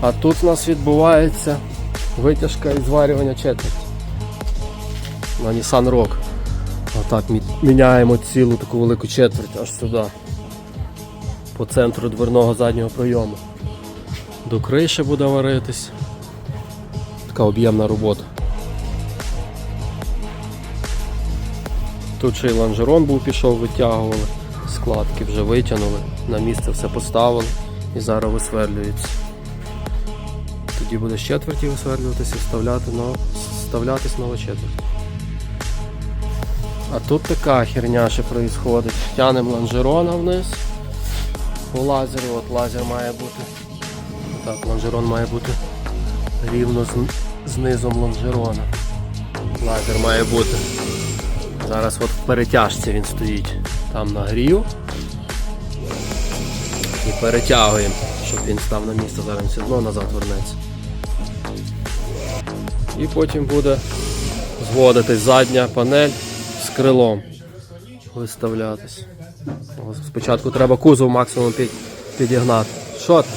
А тут у нас відбувається витяжка і зварювання четверті. На Nissan Rock. Отак міняємо цілу таку велику четверть аж сюди. По центру дверного заднього прийому. До криші буде варитись. Така об'ємна робота. Тут ще й лонжерон був пішов, витягували, складки вже витягнули, на місце все поставили і зараз висверлюється. Тоді буде з четверті висверлюватися вставляти но... вставлятись нова четверть. А тут така херня ще происходить. Тянемо лонжерона вниз по лазеру, от лазер має бути. Так, лонжерон має бути рівно з, з низом лонжерона. Лазер має бути. Зараз от в перетяжці він стоїть. Там нагрів. І перетягуємо, щоб він став на місце, зараз все одно назад вернеться. І потім буде зводитись задня панель з крилом. Виставлятись. Спочатку треба кузов максимум підігнати. Що ти?